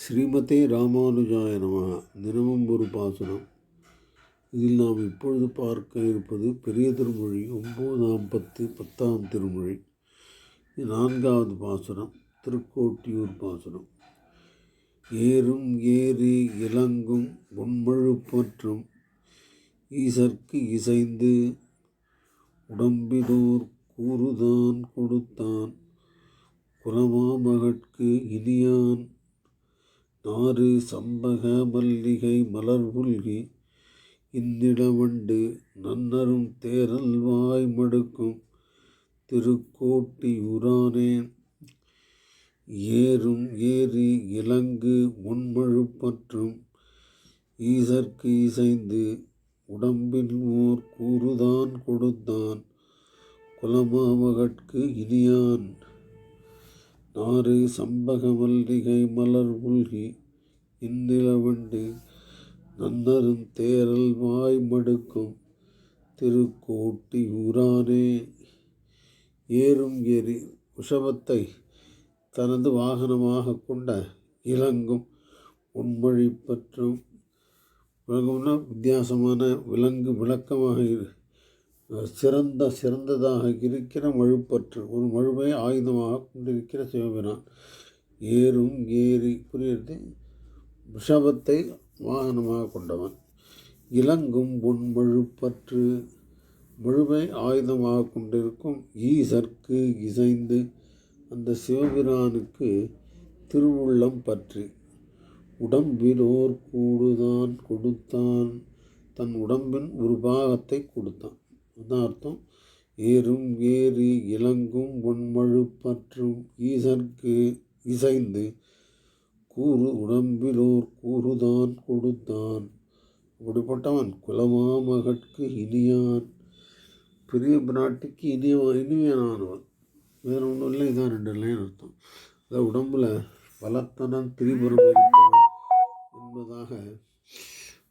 ஸ்ரீமதே ராமானுஜாய நம தினமும் ஒரு பாசுரம். இதில் நாம் இப்பொழுது பார்க்க இருப்பது பெரிய திருமொழி ஒம்போதாம் பத்து பத்தாம் திருமொழி. நான்காவது பாசுரம் திருக்கோட்டியூர் பாசுரம். ஏறும் ஏறி இலங்கும் உண்மழு மற்றும் ஈசற்கு இசைந்து உடம்பினோர் கூறுதான் கொடுத்தான். குரமாமகற்கு இனியான் நாறு சம்பக மல்லிகை மலர் புல்கி இந்நிலவண்டு நன்னரும் தேரல் வாய் மடுக்கும் திருக்கோட்டியூரானே ஏறும் ஏறி இலங்கு முன்மழு பற்றும் ஈசற்கு இசைந்து உடம்பில் ஓர் கூறுதான் கொடுத்தான் குலமாமகட்கு இனியான். நாறு சம்பக மல்லிகை மலர் உல்கி இந்நிலவண்டு நன்னரும் தேரல் வாய் மடுக்கும் திருக்கோட்டி ஊரானே. ஏறும் ஏறி உஷபத்தை தனது வாகனமாக கொண்ட இலங்கும் உண்மொழி பற்றும் விலங்கும்னா வித்தியாசமான விலங்கு விளக்கமாக இரு சிறந்த சிறந்ததாக இருக்கிற மழுப்பற்று ஒரு மழுவை ஆயுதமாக கொண்டிருக்கிற சிவபிரான் ஏறும் ஏறி புரியுது விஷபத்தை வாகனமாக கொண்டவன். இலங்கும் பொன் மழுப்பற்று மழுவை ஆயுதமாக கொண்டிருக்கும் ஈசற்கு இசைந்து அந்த சிவபிரானுக்கு திருவுள்ளம் பற்றி. உடம்பிலோர் கூடுதான் கொடுத்தான் தன் உடம்பின் ஒரு பாகத்தை கொடுத்தான். அதான் அர்த்தம் ஏறும் ஏறி இலங்கும் பொன்மழு பற்றும் ஈசற்கு இசைந்து கூறு உடம்பிலோர் கூறுதான் கொடுத்தான். அப்படிப்பட்டவன் குலமாமகற்கு இனியான் பெரிய பிராட்டிக்கு இனிய இனிமையானவன் வேறு ஒன்றும் இல்லை இதான் ரெண்டு லைன் அர்த்தம். அதான் உடம்பில் பலத்தனம் திரிபுரம் என்பதாக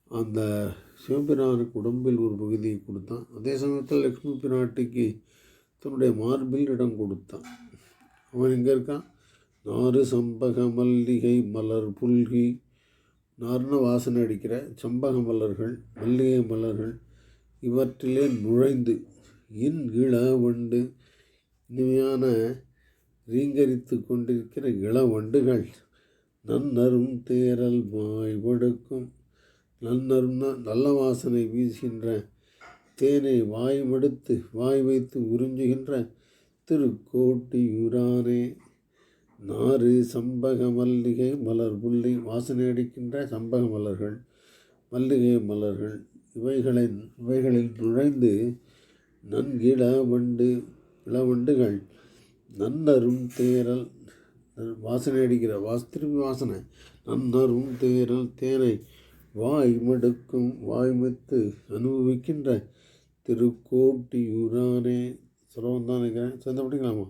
அந்த சிவபிரானுக்கு உடம்பில் ஒரு பகுதியை கொடுத்தான். அதே சமயத்தில் லக்ஷ்மி பிராட்டிக்கு தன்னுடைய மார்பில் இடம் கொடுத்தான். அவன் எங்கே இருக்கான்? நாறு சம்பக மல்லிகை மலர் புல்கி. நார்ன வாசனை அடிக்கிற சம்பக மலர்கள் மல்லிகை மலர்கள் இவற்றிலே நுழைந்து இன் இளவண்டு இனிமையான ரீங்கரித்து கொண்டிருக்கிற இளவண்டுகள் நன்னரும் தேரல் வாய் கொடுக்கும் நன்னரும்னா நல்ல வாசனை வீசுகின்ற தேனை வாய் மடுத்து வாய் வைத்து உறிஞ்சுகின்ற திருக்கோட்டியூரானே நாறு சம்பக மல்லிகை மலர் புள்ளி வாசனை அடிக்கின்ற சம்பக மலர்கள் மல்லிகை மலர்கள் இவைகளை இவைகளில் நுழைந்து நன்கிள வண்டு இளவண்டுகள் நன்னரும் தேரல் வாசனை அடிக்கிற வாஸ் திரும்பி வாசனை நன்னரும் தேரல் தேனை வாய் மடுக்கும் வாய்மத்து அனுபவிக்கின்ற திருக்கோட்டியூரானே. சுலபம் தான் நினைக்கிறேன். சேர்ந்த படிக்கலாமா?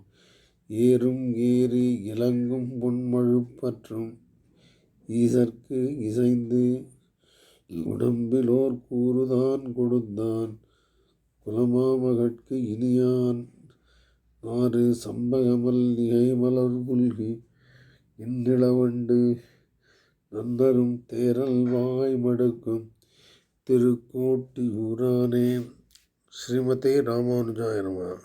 ஏறும் ஏறி இலங்கும் பொன்மழு பற்றும் ஈசற்கு இசைந்து உடம்பிலோர் கூறுதான் கொடுத்தான் குலமாமகட்கு இனியான் ஆறு சம்பகமல் மல்லிகை மலர் புல்கி இந்நிலவண்டு நந்தரும் தேரல் வாய் மடுக்கும் திருக்கோட்டியூரானே. ஸ்ரீமதே ராமானுஜாய நம.